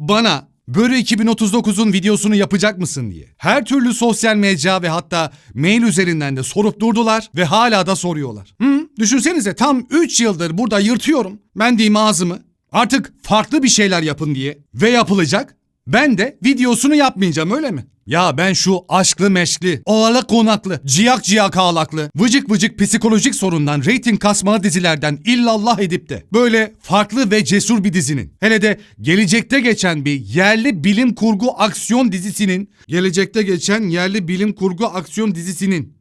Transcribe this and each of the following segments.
bana Börü 2039'un videosunu yapacak mısın diye. Her türlü sosyal medya ve hatta mail üzerinden de sorup durdular ve hala da soruyorlar. Hı, düşünsenize tam 3 yıldır burada yırtıyorum. Ben diyeyim ağzımı. Artık farklı bir şeyler yapın diye. Ve yapılacak. Ben de videosunu yapmayacağım öyle mi? Ya ben şu aşklı meşkli, ovalı konaklı, ciyak ciyak ağlaklı, vıcık vıcık psikolojik sorundan, reyting kasmalı dizilerden illallah edip de böyle farklı ve cesur bir dizinin, hele de gelecekte geçen bir yerli bilim kurgu aksiyon dizisinin, gelecekte geçen yerli bilim kurgu aksiyon dizisinin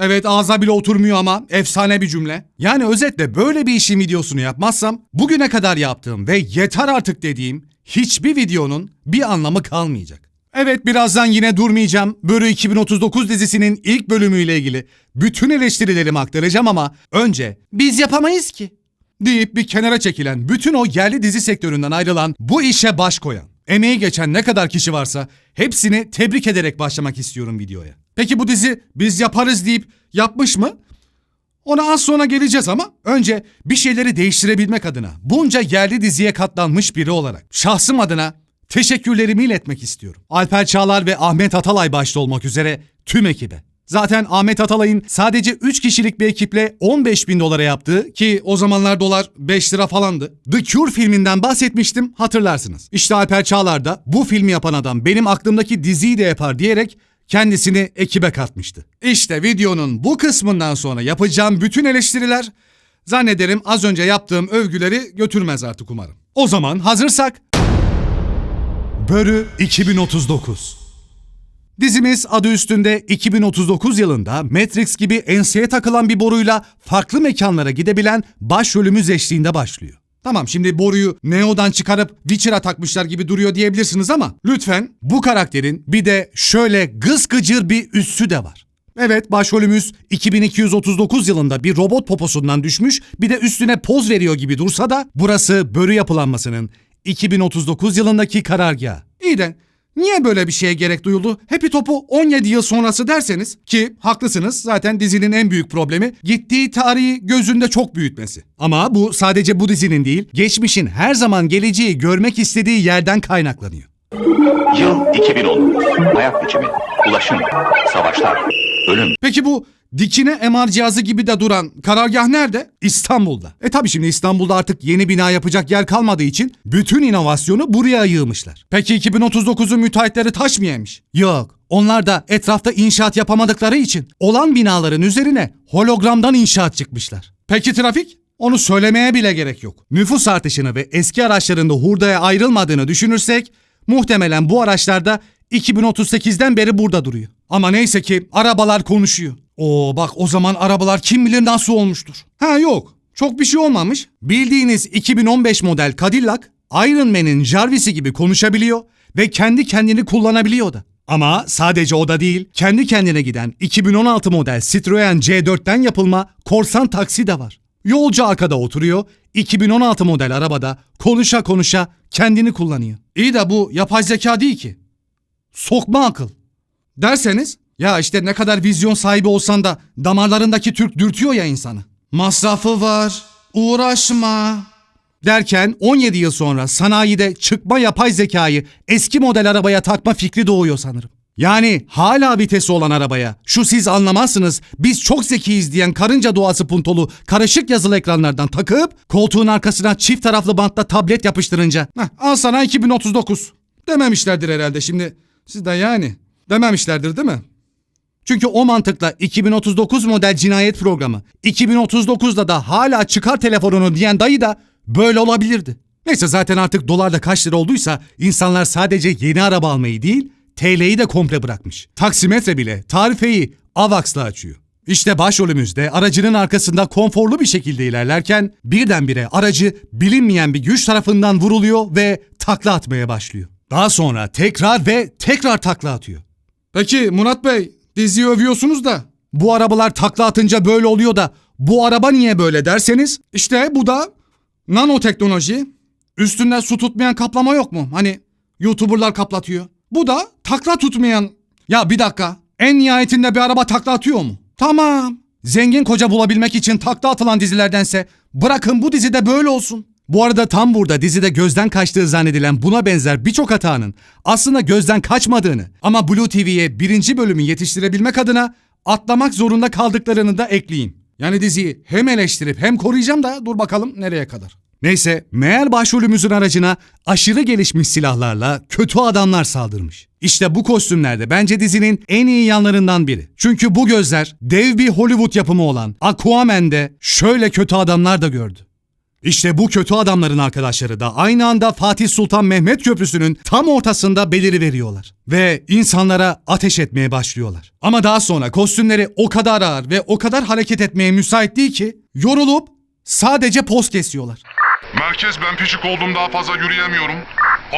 Evet ağza bile oturmuyor ama efsane bir cümle. Yani özetle böyle bir işin videosunu yapmazsam bugüne kadar yaptığım ve yeter artık dediğim hiçbir videonun bir anlamı kalmayacak. Evet birazdan yine durmayacağım. Börü 2039 dizisinin ilk bölümüyle ilgili bütün eleştirilerimi aktaracağım ama önce biz yapamayız ki deyip bir kenara çekilen bütün o yerli dizi sektöründen ayrılan bu işe baş koyan, emeği geçen ne kadar kişi varsa hepsini tebrik ederek başlamak istiyorum videoya. Peki bu dizi biz yaparız deyip yapmış mı? Ona az sonra geleceğiz ama önce bir şeyleri değiştirebilmek adına bunca yerli diziye katlanmış biri olarak şahsım adına teşekkürlerimi iletmek istiyorum. Alper Çağlar ve Ahmet Atalay başta olmak üzere tüm ekibe. Zaten Ahmet Atalay'ın sadece 3 kişilik bir ekiple 15 bin dolara yaptığı ki o zamanlar dolar 5 lira falandı. The Cure filminden bahsetmiştim hatırlarsınız. İşte Alper Çağlar da bu filmi yapan adam benim aklımdaki diziyi de yapar diyerek kendisini ekibe katmıştı. İşte videonun bu kısmından sonra yapacağım bütün eleştiriler zannederim az önce yaptığım övgüleri götürmez artık umarım. O zaman hazırsak Börü 2039 Dizimiz adı üstünde 2039 yılında Matrix gibi enseye takılan bir boruyla farklı mekanlara gidebilen başrolümüz eşliğinde başlıyor. Tamam şimdi boruyu Neo'dan çıkarıp Witcher'a takmışlar gibi duruyor diyebilirsiniz ama lütfen bu karakterin bir de şöyle gız gıcır bir üssü de var. Evet başrolümüz 2239 yılında bir robot poposundan düşmüş bir de üstüne poz veriyor gibi dursa da burası börü yapılanmasının 2039 yılındaki karargahı. İyi de Niye böyle bir şeye gerek duyuldu? Happy Top'u 17 yıl sonrası derseniz ki haklısınız zaten dizinin en büyük problemi gittiği tarihi gözünde çok büyütmesi. Ama bu sadece bu dizinin değil, geçmişin her zaman geleceği görmek istediği yerden kaynaklanıyor. Yıl 2010. Hayat biçimi, ulaşım, savaşlar, ölüm. Peki bu dikine MR cihazı gibi de duran karargah nerede? İstanbul'da. E tabi şimdi İstanbul'da artık yeni bina yapacak yer kalmadığı için bütün inovasyonu buraya yığmışlar. Peki 2039'un müteahhitleri taş mı yemiş? Yok. Onlar da etrafta inşaat yapamadıkları için olan binaların üzerine hologramdan inşaat çıkmışlar. Peki trafik? Onu söylemeye bile gerek yok. Nüfus artışını ve eski araçlarında hurdaya ayrılmadığını düşünürsek muhtemelen bu araçlarda 2038'den beri burada duruyor. Ama neyse ki arabalar konuşuyor. Oo bak o zaman arabalar kim bilir nasıl olmuştur. Ha yok. Çok bir şey olmamış. Bildiğiniz 2015 model Cadillac Iron Man'in Jarvis'i gibi konuşabiliyor ve kendi kendini kullanabiliyor da. Ama sadece o da değil, kendi kendine giden 2016 model Citroen C4'ten yapılma korsan taksi de var. Yolcu arkada oturuyor, 2016 model arabada konuşa konuşa kendini kullanıyor. İyi de bu yapay zeka değil ki. Sokma akıl. Derseniz ya işte ne kadar vizyon sahibi olsan da damarlarındaki Türk dürtüyor ya insanı. Masrafı var, uğraşma. Derken 17 yıl sonra sanayide çıkma yapay zekayı eski model arabaya takma fikri doğuyor sanırım. Yani hala vitesi olan arabaya şu siz anlamazsınız biz çok zekiyiz diyen karınca doğası puntolu karışık yazılı ekranlardan takıp koltuğun arkasına çift taraflı bantla tablet yapıştırınca Heh, al sana 2039 dememişlerdir herhalde şimdi siz de yani dememişlerdir değil mi? Çünkü o mantıkla 2039 model cinayet programı 2039'da da hala çıkar telefonunu diyen dayı da böyle olabilirdi. Neyse zaten artık dolar da kaç lira olduysa insanlar sadece yeni araba almayı değil TL'yi de komple bırakmış. Taksimetre bile tarifeyi AVAX'la açıyor. İşte başrolümüzde aracının arkasında konforlu bir şekilde ilerlerken birdenbire aracı bilinmeyen bir güç tarafından vuruluyor ve takla atmaya başlıyor. Daha sonra tekrar ve tekrar takla atıyor. Peki Murat Bey diziyi övüyorsunuz da bu arabalar takla atınca böyle oluyor da bu araba niye böyle derseniz işte bu da nanoteknoloji. Üstünde su tutmayan kaplama yok mu? Hani YouTuber'lar kaplatıyor. Bu da takla tutmayan. Ya bir dakika. En nihayetinde bir araba takla atıyor mu? Tamam. Zengin koca bulabilmek için takla atılan dizilerdense bırakın bu dizide böyle olsun. Bu arada tam burada dizide gözden kaçtığı zannedilen buna benzer birçok hatanın aslında gözden kaçmadığını ama Blue TV'ye birinci bölümü yetiştirebilmek adına atlamak zorunda kaldıklarını da ekleyeyim. Yani diziyi hem eleştirip hem koruyacağım da dur bakalım nereye kadar. Neyse meğer başrolümüzün aracına aşırı gelişmiş silahlarla kötü adamlar saldırmış. İşte bu kostümler de bence dizinin en iyi yanlarından biri. Çünkü bu gözler dev bir Hollywood yapımı olan Aquaman'de şöyle kötü adamlar da gördü. İşte bu kötü adamların arkadaşları da aynı anda Fatih Sultan Mehmet Köprüsü'nün tam ortasında beliri veriyorlar. Ve insanlara ateş etmeye başlıyorlar. Ama daha sonra kostümleri o kadar ağır ve o kadar hareket etmeye müsait değil ki yorulup sadece poz kesiyorlar. Merkez ben pişik oldum daha fazla yürüyemiyorum.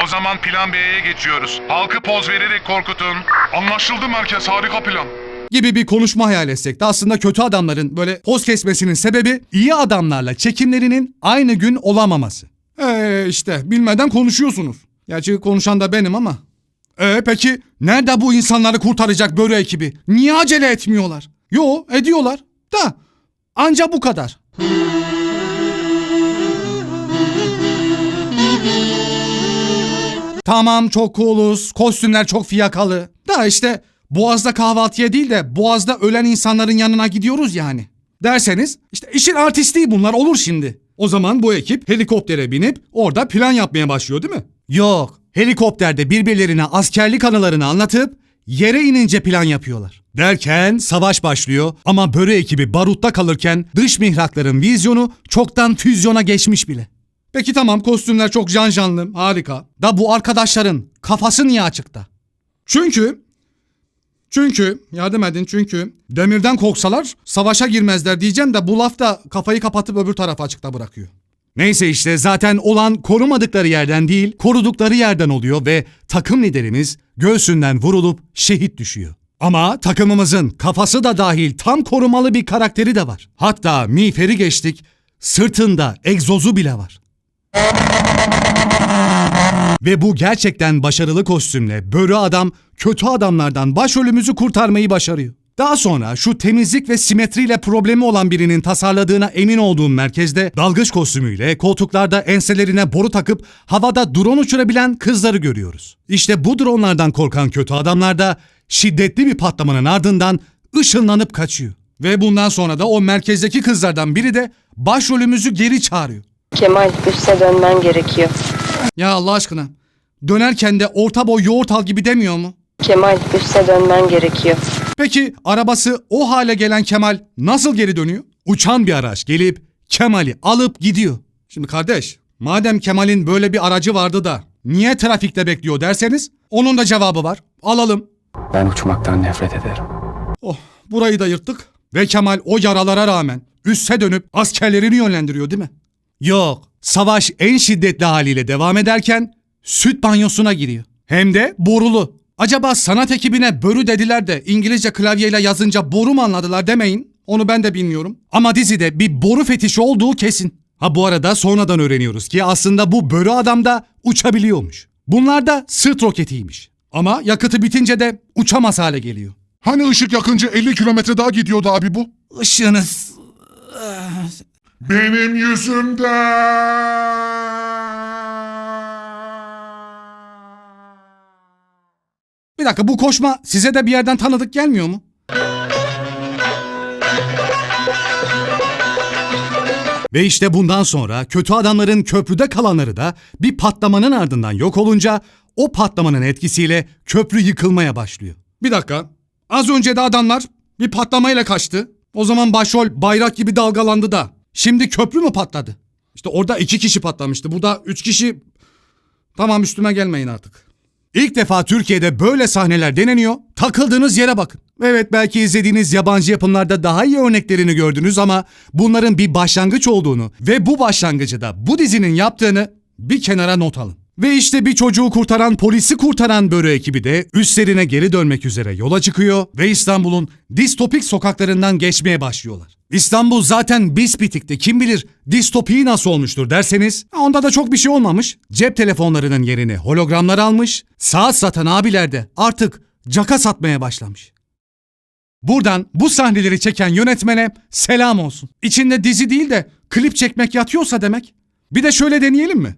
O zaman plan B'ye geçiyoruz. Halkı poz vererek korkutun. Anlaşıldı merkez harika plan. Gibi bir konuşma hayal etsek de aslında kötü adamların böyle poz kesmesinin sebebi iyi adamlarla çekimlerinin aynı gün olamaması. Eee işte bilmeden konuşuyorsunuz. Gerçi konuşan da benim ama. Ee peki nerede bu insanları kurtaracak börü ekibi? Niye acele etmiyorlar? Yo ediyorlar da anca bu kadar. Tamam çok cooluz, kostümler çok fiyakalı. Da işte Boğaz'da kahvaltıya değil de Boğaz'da ölen insanların yanına gidiyoruz yani. Derseniz işte işin artistliği bunlar olur şimdi. O zaman bu ekip helikoptere binip orada plan yapmaya başlıyor değil mi? Yok. Helikopterde birbirlerine askerlik anılarını anlatıp yere inince plan yapıyorlar. Derken savaş başlıyor ama börü ekibi barutta kalırken dış mihrakların vizyonu çoktan füzyona geçmiş bile. Peki tamam kostümler çok can canlı harika. Da bu arkadaşların kafası niye açıkta? Çünkü çünkü yardım edin çünkü demirden korksalar savaşa girmezler diyeceğim de bu laf da kafayı kapatıp öbür tarafı açıkta bırakıyor. Neyse işte zaten olan korumadıkları yerden değil korudukları yerden oluyor ve takım liderimiz göğsünden vurulup şehit düşüyor. Ama takımımızın kafası da dahil tam korumalı bir karakteri de var. Hatta miğferi geçtik sırtında egzozu bile var. Ve bu gerçekten başarılı kostümle Börü Adam kötü adamlardan başrolümüzü kurtarmayı başarıyor. Daha sonra şu temizlik ve simetriyle problemi olan birinin tasarladığına emin olduğum merkezde dalgıç kostümüyle koltuklarda enselerine boru takıp havada drone uçurabilen kızları görüyoruz. İşte bu dronlardan korkan kötü adamlar da şiddetli bir patlamanın ardından ışınlanıp kaçıyor. Ve bundan sonra da o merkezdeki kızlardan biri de başrolümüzü geri çağırıyor. Kemal üste dönmen gerekiyor. Ya Allah aşkına. Dönerken de orta boy yoğurt al gibi demiyor mu? Kemal üste dönmen gerekiyor. Peki arabası o hale gelen Kemal nasıl geri dönüyor? Uçan bir araç gelip Kemal'i alıp gidiyor. Şimdi kardeş, madem Kemal'in böyle bir aracı vardı da niye trafikte bekliyor derseniz onun da cevabı var. Alalım. Ben uçmaktan nefret ederim. Oh, burayı da yırttık. Ve Kemal o yaralara rağmen üsse dönüp askerlerini yönlendiriyor değil mi? Yok. Savaş en şiddetli haliyle devam ederken süt banyosuna giriyor. Hem de borulu. Acaba sanat ekibine börü dediler de İngilizce klavyeyle yazınca boru mu anladılar demeyin. Onu ben de bilmiyorum. Ama dizide bir boru fetişi olduğu kesin. Ha bu arada sonradan öğreniyoruz ki aslında bu börü adam da uçabiliyormuş. Bunlar da sırt roketiymiş. Ama yakıtı bitince de uçamaz hale geliyor. Hani ışık yakınca 50 kilometre daha gidiyordu abi bu? Işığınız Benim yüzümden. Bir dakika bu koşma size de bir yerden tanıdık gelmiyor mu? Ve işte bundan sonra kötü adamların köprüde kalanları da bir patlamanın ardından yok olunca o patlamanın etkisiyle köprü yıkılmaya başlıyor. Bir dakika. Az önce de adamlar bir patlamayla kaçtı. O zaman başrol bayrak gibi dalgalandı da. Şimdi köprü mü patladı? İşte orada iki kişi patlamıştı. Burada üç kişi... Tamam üstüme gelmeyin artık. İlk defa Türkiye'de böyle sahneler deneniyor. Takıldığınız yere bakın. Evet belki izlediğiniz yabancı yapımlarda daha iyi örneklerini gördünüz ama bunların bir başlangıç olduğunu ve bu başlangıcı da bu dizinin yaptığını bir kenara not alın. Ve işte bir çocuğu kurtaran polisi kurtaran börü ekibi de üstlerine geri dönmek üzere yola çıkıyor ve İstanbul'un distopik sokaklarından geçmeye başlıyorlar. İstanbul zaten bisbitikti. Kim bilir distopiyi nasıl olmuştur derseniz onda da çok bir şey olmamış. Cep telefonlarının yerini hologramlar almış. Saat satan abiler de artık caka satmaya başlamış. Buradan bu sahneleri çeken yönetmene selam olsun. İçinde dizi değil de klip çekmek yatıyorsa demek. Bir de şöyle deneyelim mi?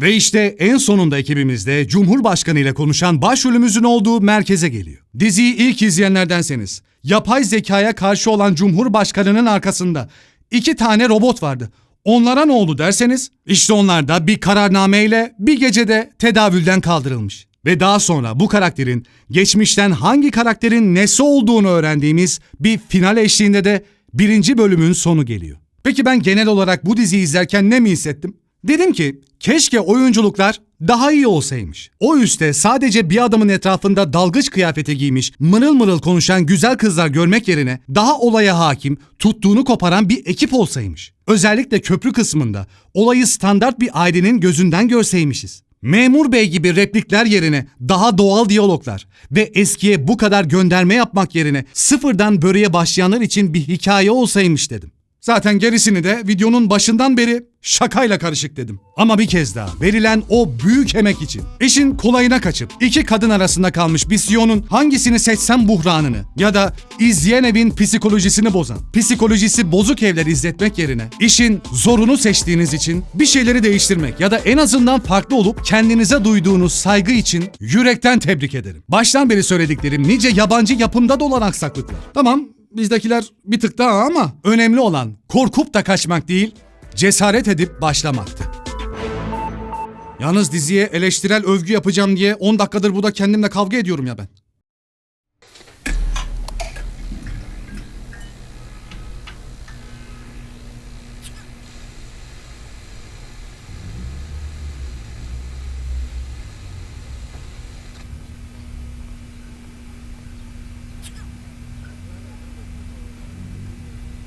Ve işte en sonunda ekibimizde Cumhurbaşkanı ile konuşan başrolümüzün olduğu merkeze geliyor. Diziyi ilk izleyenlerdenseniz, yapay zekaya karşı olan Cumhurbaşkanı'nın arkasında iki tane robot vardı. Onlara ne oldu derseniz, işte onlar da bir kararnameyle bir gecede tedavülden kaldırılmış. Ve daha sonra bu karakterin geçmişten hangi karakterin nesi olduğunu öğrendiğimiz bir final eşliğinde de birinci bölümün sonu geliyor. Peki ben genel olarak bu diziyi izlerken ne mi hissettim? Dedim ki keşke oyunculuklar daha iyi olsaymış. O üstte sadece bir adamın etrafında dalgıç kıyafeti giymiş, mırıl mırıl konuşan güzel kızlar görmek yerine daha olaya hakim, tuttuğunu koparan bir ekip olsaymış. Özellikle köprü kısmında olayı standart bir ailenin gözünden görseymişiz. Memur bey gibi replikler yerine daha doğal diyaloglar ve eskiye bu kadar gönderme yapmak yerine sıfırdan böreğe başlayanlar için bir hikaye olsaymış dedim. Zaten gerisini de videonun başından beri şakayla karışık dedim. Ama bir kez daha verilen o büyük emek için işin kolayına kaçıp iki kadın arasında kalmış bir siyonun hangisini seçsem buhranını ya da izleyen evin psikolojisini bozan, psikolojisi bozuk evler izletmek yerine işin zorunu seçtiğiniz için bir şeyleri değiştirmek ya da en azından farklı olup kendinize duyduğunuz saygı için yürekten tebrik ederim. Baştan beri söylediklerim nice yabancı yapımda da olan aksaklıklar. Tamam bizdekiler bir tık daha ama önemli olan korkup da kaçmak değil, cesaret edip başlamaktı. Yalnız diziye eleştirel övgü yapacağım diye 10 dakikadır burada kendimle kavga ediyorum ya ben.